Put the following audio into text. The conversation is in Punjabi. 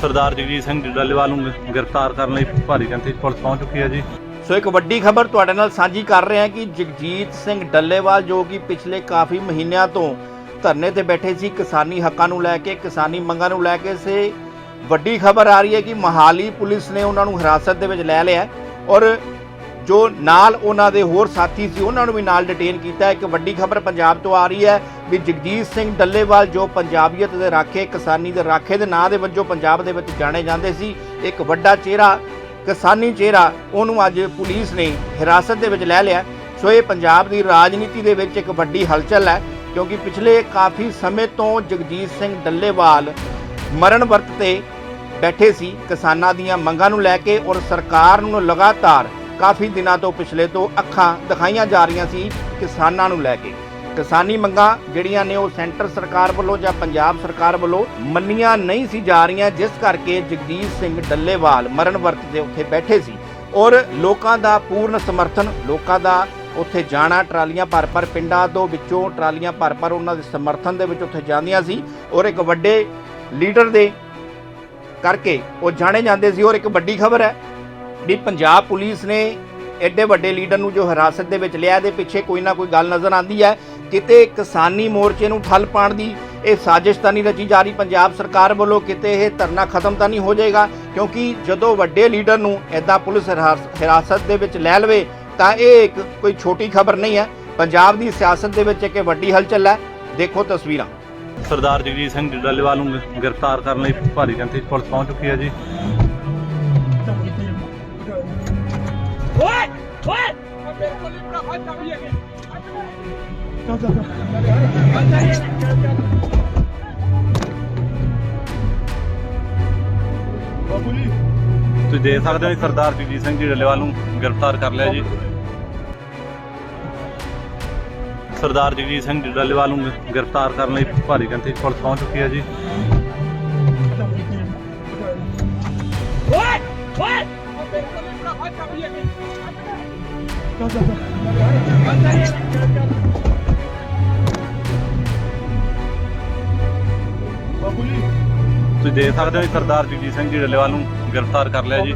ਸਰਦਾਰ ਜਗਜੀਤ ਸਿੰਘ ਡੱਲੇਵਾਲ ਨੂੰ ਗ੍ਰਿਫਤਾਰ ਕਰਨ ਲਈ ਭਾਰੀ ਗਿਣਤੀ 'ਚ ਪੁਲਿਸ ਪਹੁੰਚ ਚੁੱਕੀ ਹੈ ਜੀ। ਸੋ ਇੱਕ ਵੱਡੀ ਖਬਰ ਤੁਹਾਡੇ ਨਾਲ ਸਾਂਝੀ ਕਰ ਰਹੇ ਹਾਂ ਕਿ ਜਗਜੀਤ ਸਿੰਘ ਡੱਲੇਵਾਲ ਜੋ ਕਿ ਪਿਛਲੇ ਕਾਫੀ ਮਹੀਨਿਆਂ ਤੋਂ ਧਰਨੇ ਤੇ ਬੈਠੇ ਸੀ, ਕਿਸਾਨੀ ਹੱਕਾਂ ਨੂੰ ਲੈ ਕੇ, ਕਿਸਾਨੀ ਮੰਗਾਂ ਨੂੰ ਲੈ ਕੇ, ਸੇ ਵੱਡੀ ਖਬਰ ਆ ਰਹੀ ਹੈ ਕਿ ਮਹਾਲੀ ਪੁਲਿਸ ਨੇ ਉਹਨਾਂ ਨੂੰ ਹਿਰਾਸਤ ਦੇ ਵਿੱਚ ਲੈ ਲਿਆ ਔਰ ਜੋ ਨਾਲ ਉਹਨਾਂ ਦੇ ਹੋਰ ਸਾਥੀ ਸੀ, ਉਹਨਾਂ ਨੂੰ ਵੀ ਨਾਲ ਡਿਟੇਨ ਕੀਤਾ ਇੱਕ ਵੱਡੀ ਖਬਰ ਪੰਜਾਬ ਤੋਂ ਆ ਰਹੀ ਹੈ ਵੀ ਜਗਜੀਤ ਸਿੰਘ ਡੱਲੇਵਾਲ ਜੋ ਪੰਜਾਬੀਅਤ ਦੇ ਰਾਖੇ, ਕਿਸਾਨੀ ਦੇ ਰਾਖੇ ਦੇ ਨਾਂ ਦੇ ਵਜੋਂ ਪੰਜਾਬ ਦੇ ਵਿੱਚ ਜਾਣੇ ਜਾਂਦੇ ਸੀ, ਇੱਕ ਵੱਡਾ ਚਿਹਰਾ, ਕਿਸਾਨੀ ਚਿਹਰਾ, ਉਹਨੂੰ ਅੱਜ ਪੁਲਿਸ ਨੇ ਹਿਰਾਸਤ ਦੇ ਵਿੱਚ ਲੈ ਲਿਆ। ਸੋ ਇਹ ਪੰਜਾਬ ਦੀ ਰਾਜਨੀਤੀ ਦੇ ਵਿੱਚ ਇੱਕ ਵੱਡੀ ਹਲਚਲ ਹੈ, ਕਿਉਂਕਿ ਪਿਛਲੇ ਕਾਫੀ ਸਮੇਂ ਤੋਂ ਜਗਜੀਤ ਸਿੰਘ ਡੱਲੇਵਾਲ ਮਰਨ ਵਰਤ ਤੇ ਬੈਠੇ ਸੀ, ਕਿਸਾਨਾਂ ਦੀਆਂ ਮੰਗਾਂ ਨੂੰ ਲੈ ਕੇ ਔਰ ਸਰਕਾਰ ਨੂੰ ਲਗਾਤਾਰ ਕਾਫੀ ਦਿਨਾਂ ਤੋਂ ਪਿਛਲੇ ਤੋਂ ਅੱਖਾਂ ਦਿਖਾਈਆਂ ਜਾ ਰਹੀਆਂ ਸੀ ਕਿਸਾਨਾਂ ਨੂੰ ਲੈ ਕੇ। ਕਿਸਾਨੀ ਮੰਗਾਂ ਜਿਹੜੀਆਂ ਨੇ ਉਹ ਸੈਂਟਰ ਸਰਕਾਰ ਵੱਲੋਂ ਜਾਂ ਪੰਜਾਬ ਸਰਕਾਰ ਵੱਲੋਂ ਮੰਨੀਆਂ ਨਹੀਂ ਸੀ ਜਾ ਰਹੀਆਂ, ਜਿਸ ਕਰਕੇ ਜਗਦੀਸ਼ ਸਿੰਘ ਡੱਲੇਵਾਲ ਮਰਨ ਵਰਤ ਦੇ ਉੱਥੇ ਬੈਠੇ ਸੀ। ਔਰ ਲੋਕਾਂ ਦਾ ਪੂਰਨ ਸਮਰਥਨ, ਲੋਕਾਂ ਦਾ ਉੱਥੇ ਜਾਣਾ, ਟਰਾਲੀਆਂ ਭਰ ਭਰ ਪਿੰਡਾਂ ਤੋਂ ਵਿੱਚੋਂ ਟਰਾਲੀਆਂ ਭਰ ਭਰ ਉਹਨਾਂ ਦੇ ਸਮਰਥਨ ਦੇ ਵਿੱਚ ਉੱਥੇ ਜਾਂਦੀਆਂ ਸੀ ਔਰ ਇੱਕ ਵੱਡੇ ਲੀਡਰ ਦੇ ਕਰਕੇ ਉਹ ਜਾਣੇ ਜਾਂਦੇ ਸੀ ਔਰ ਇੱਕ ਵੱਡੀ ਖਬਰ ਹੈ ਵੀ ਪੰਜਾਬ ਪੁਲਿਸ ਨੇ ਐਡੇ ਵੱਡੇ ਲੀਡਰ ਨੂੰ ਜੋ ਹਿਰਾਸਤ ਦੇ ਵਿੱਚ ਲਿਆ ਦੇ ਪਿੱਛੇ ਕੋਈ ਨਾ ਕੋਈ ਗੱਲ ਨਜ਼ਰ ਆਉਂਦੀ ਹੈ। ਕਿਤੇ ਕਿਸਾਨੀ ਮੋਰਚੇ ਨੂੰ ਠੱਲ ਪਾਉਣ ਦੀ ਇਹ ਸਾਜ਼ਿਸ਼ ਤਾਂ ਨਹੀਂ ਰਚੀ ਜਾ ਰਹੀ। ਪੰਜਾਬ ਸਰਕਾਰ ਵੱਲੋਂ ਕਿਤੇ ਇਹ ਧਰਨਾ ਖਤਮ ਤਾਂ ਨਹੀਂ ਹੋ ਜਾਏਗਾ, ਕਿਉਂਕਿ ਜਦੋਂ ਵੱਡੇ ਲੀਡਰ ਨੂੰ ਐਦਾਂ ਪੁਲਿਸ ਹਿਰਾਸ- ਹਿਰਾਸਤ ਦੇ ਵਿੱਚ ਲੈ ਲਵੇ, ਤਾਂ ਇਹ ਇੱਕ ਕੋਈ ਛੋਟੀ ਖਬਰ ਨਹੀਂ ਹੈ। ਪੰਜਾਬ ਦੀ ਸਿਆਸਤ ਦੇ ਵਿੱਚ ਇੱਕ ਇਹ ਵੱਡੀ ਹਲਚਲ ਹੈ। ਦੇਖੋ ਤਸਵੀਰਾਂ। ਸਰਦਾਰ ਜਗਜੀਤ ਸਿੰਘ ਡੱਲੇਵਾਲ ਨੂੰ ਗ੍ਰਿਫਤਾਰ ਕਰਨ ਲਈ ਭਾਰੀ ਗਿਣਤੀ 'ਚ ਪੁਲਿਸ ਪਹੁੰਚ ਚੁੱਕੀ ਹੈ ਜੀ। ਹੀ ਬੜਾ ਫਾਇਦਾ ਵੀ ਤੁਸੀਂ ਦੇਖ ਸਕਦੇ ਹੋ ਜੀ ਸਰਦਾਰ ਜਗਜੀਤ ਸਿੰਘ ਜੀ ਡੱਲੇਵਾਲ ਨੂੰ ਗ੍ਰਿਫਤਾਰ ਕਰ ਲਿਆ ਜੀ। ਸਰਦਾਰ ਜਗਜੀਤ ਸਿੰਘ ਜੀ ਡੱਲੇਵਾਲ ਨੂੰ ਗ੍ਰਿਫਤਾਰ ਕਰਨ ਲਈ ਭਾਰੀ ਗਿਣਤੀ 'ਚ ਪੁਲਿਸ ਪਹੁੰਚ ਚੁੱਕੀ ਹੈ ਜੀ। ਤੁਸੀਂ ਦੇਖ ਸਕਦੇ ਹੋ ਜੀ ਸਰਦਾਰ ਜਗਜੀਤ ਸਿੰਘ ਜੀ ਡੱਲੇਵਾਲ ਨੂੰ ਗ੍ਰਿਫਤਾਰ ਕਰ ਲਿਆ ਜੀ।